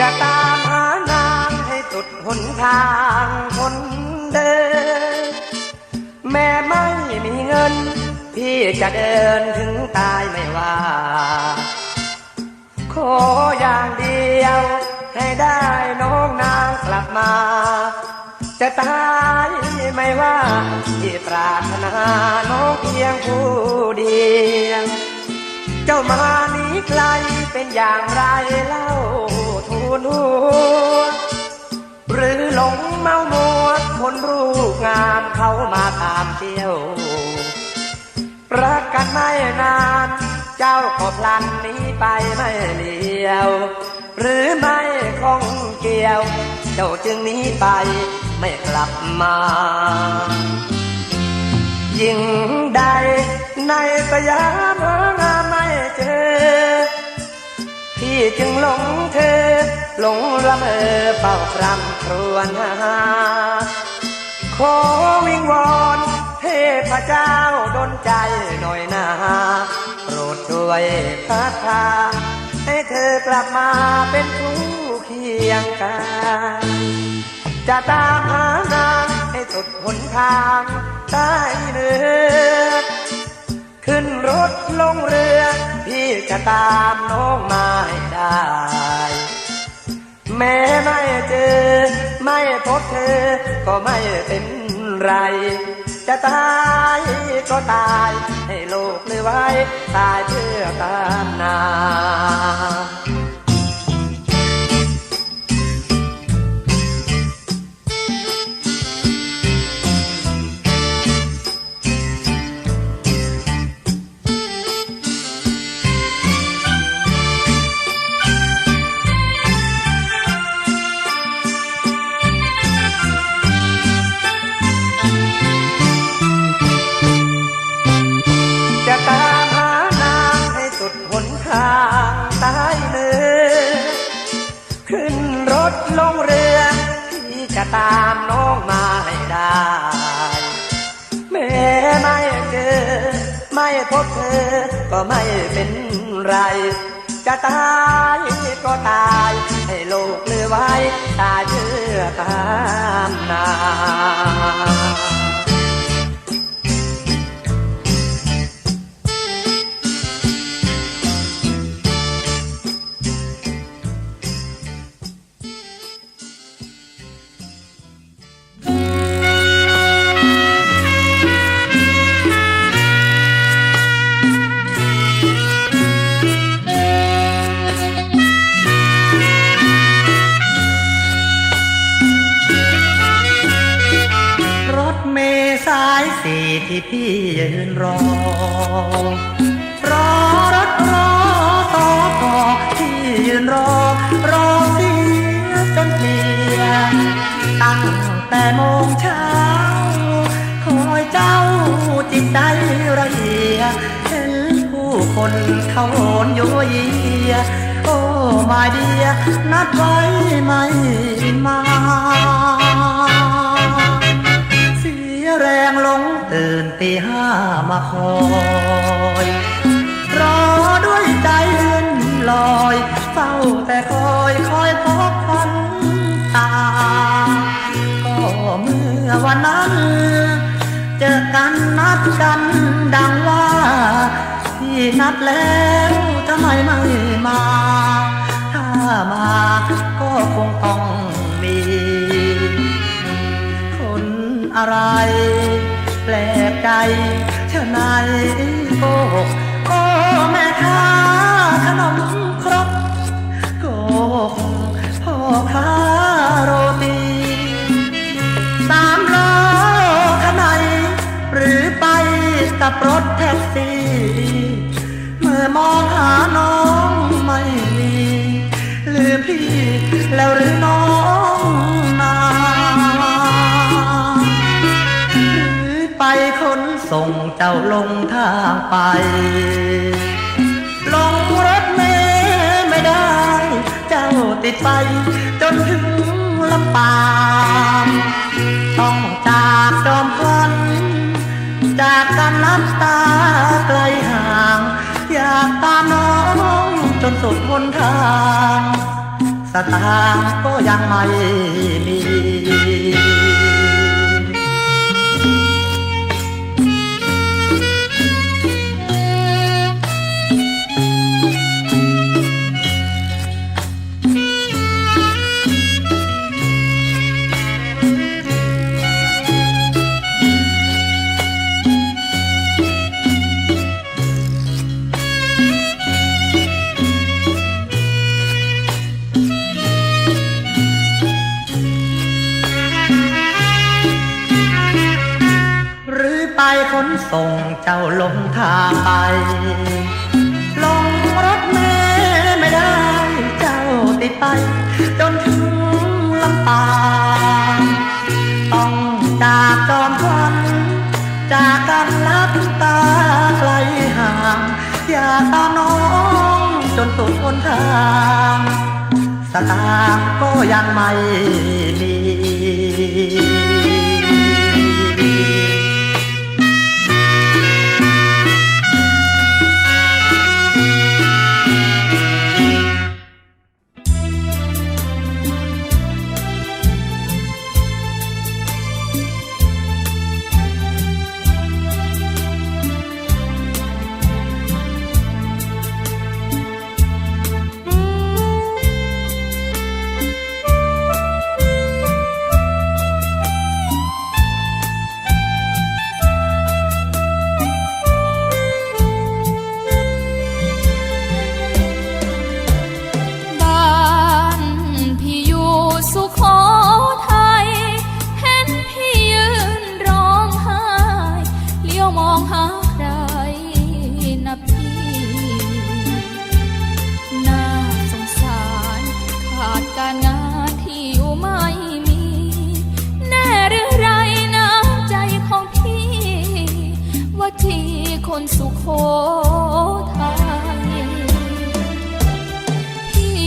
จะตามหานางให้สุดหนทางคนเดิน แม่ไม่มีเงิน พี่จะเดินถึงตายไม่ว่า ขออย่างเดียว ให้ได้น้องนางกลับมา จะตายไม่ว่า ที่ปรารถนาน้องเพียงผู้เดียว เจ้ามานี้ไกลเป็นอย่างไรเล่า ทูลหัวหรือหลงเมามัวคนรูปงามเขามาตามเที่ยว รักกันไม่นาน เจ้าก็พลันหนี้ไปไม่เลี้ยว หรือไม่คงเกี่ยว เจ้าจึงหนี้ไปไม่กลับมายิ่งใดในสยามหางามไม่เจอ จึงหลงเธอ หลงละเมอเฝ้าครำครวญหา ขอวิงวอนเทพเจ้าดลใจหน่อยนาโปรดช่วยพัดพาให้เธอกลับมาเป็นคู่เคียงกัน จะตามหานางให้สุดหนทางได้เนื้อขึ้นรถลงเรือ พี่จะตามน้องมาให้ได้ แม้ไม่เจอ ไม่พบเธอ ก็ไม่เป็นไร จะตายก็ตาย ให้โลกเลยไว้ ตายเพื่อตามนา ลงเรือที่จะตามน้องมาให้ได้แม้ไม่เจอไม่พบเธอ ก็ไม่เป็นไร จะตายก็ตาย ให้โลกเลือไว้ ตายเพื่อตามนา รอรถรอสอพอที่ยืนรอ รอเสียจนเพลียตั้งแต่โมงเช้าคอยเจ้าจิตใจระเอียเห็นผู้คนเขาโอนโยเยียโอ้มาเดียนัดไว้ไม่มา ตื่นตีห้ามาคอยรอด้วยใจเลื่อนลอยเฝ้าแต่คอยคอยพบควันตา ก็เมื่อวันนั้น เจอกันนัดกันดังว่าที่นัดแล้วทำไมไม่มา ถ้ามาก็คงต้องมี คนอะไร ลกใจเท่าไหนโกหกโอ้แม่ค้าขนมครกโกหกพ่อค้าโรตีสามล้อขนไหนหรือไปกับรถแท็กซี่เมื่อมองหาน้องไม่มีลืมพี่แล้วหรือน้อง ส่งเจ้าลงทางไป ลงรถเมล์ไม่ได้ เจ้าติดไฟจนถึงลำปางต้องจากจอมพลันจากกันน้ำตาไกลห่าง อยากตามน้องจนสุดหนทาง สตางก็ยังไม่มี ส่งเจ้าลงทางไป ลงรถเมล์ไม่ได้เจ้าติดไป จนถึงลำปางต้องจากจอมควันจากกันลับตาไกลห่าง อย่าตามน้องจนสุดหนทางสตางค์ก็ยังไม่มี โขทัยพี่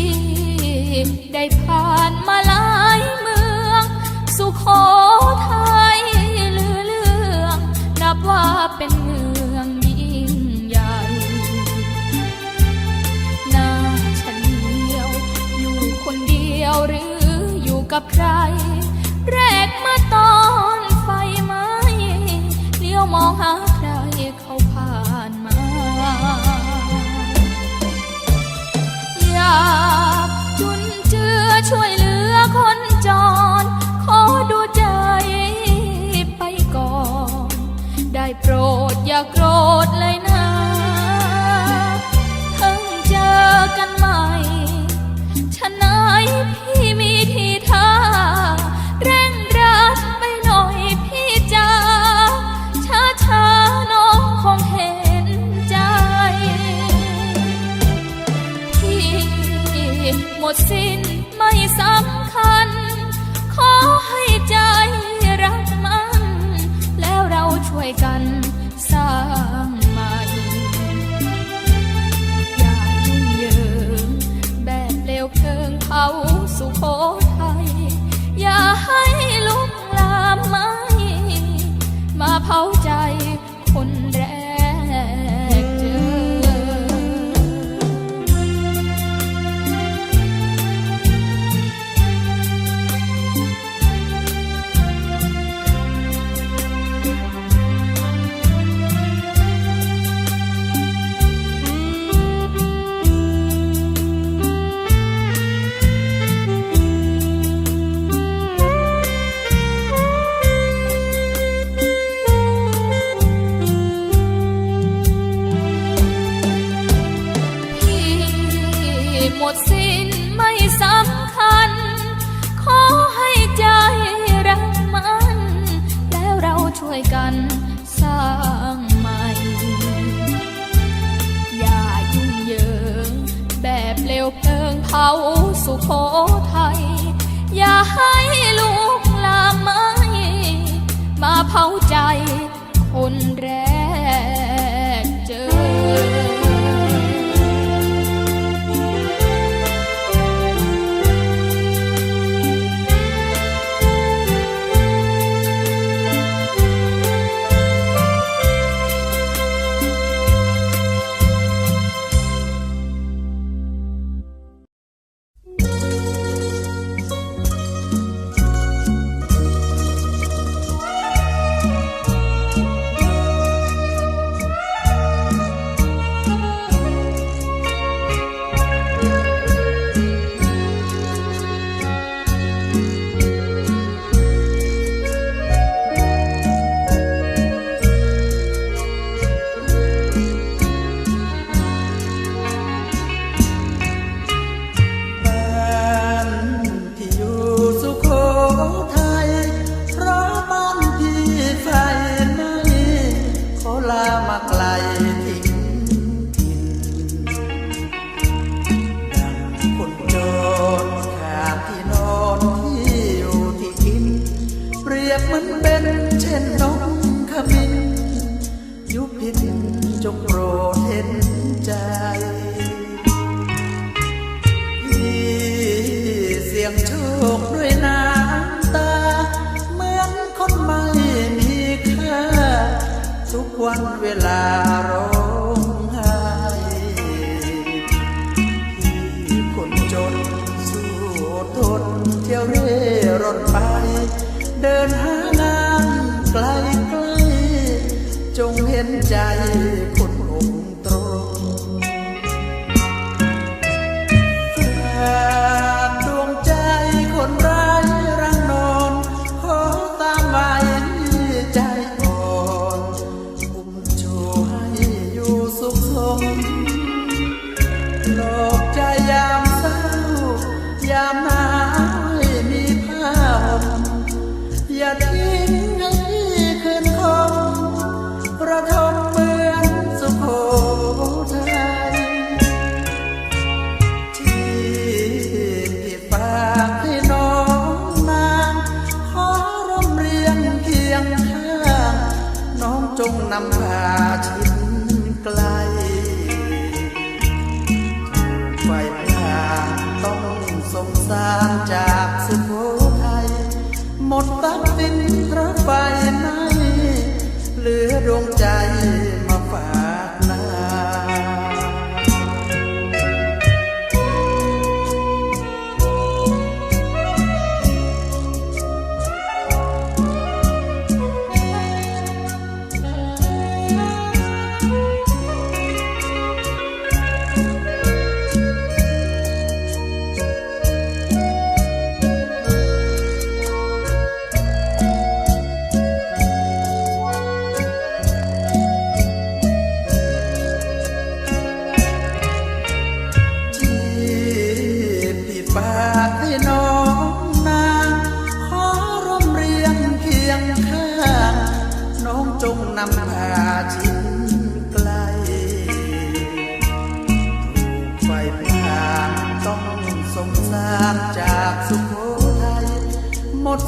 ได้ผ่านมาหลายเมือง สุโขทัยเลือเรื่องนับว่าเป็นเมืองยิ่งใหญ่หน้าฉันเดียว อยู่คนเดียวหรืออยู่กับใคร แรกมาตอนไฟไหม้เลี้ยวมองหาใครเขาผ่านากจุนเจือช่วยเหลือคนจร ขอดูใจไปก่อน ได้โปรดอย่าโกรธเลยนะ เผาสุโขทัยอย่าให้ลูกลามไหมมาเผาใจคนแรก Jair. จงนำพาชิ้นไกลไฟพลาต้องสงสารจากสุโขทัยหมดตับตินพระไฟในเหลือดวงใจ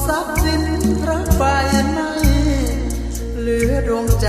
ทรัพย์สินรักไปไหนเหลือดวงใจ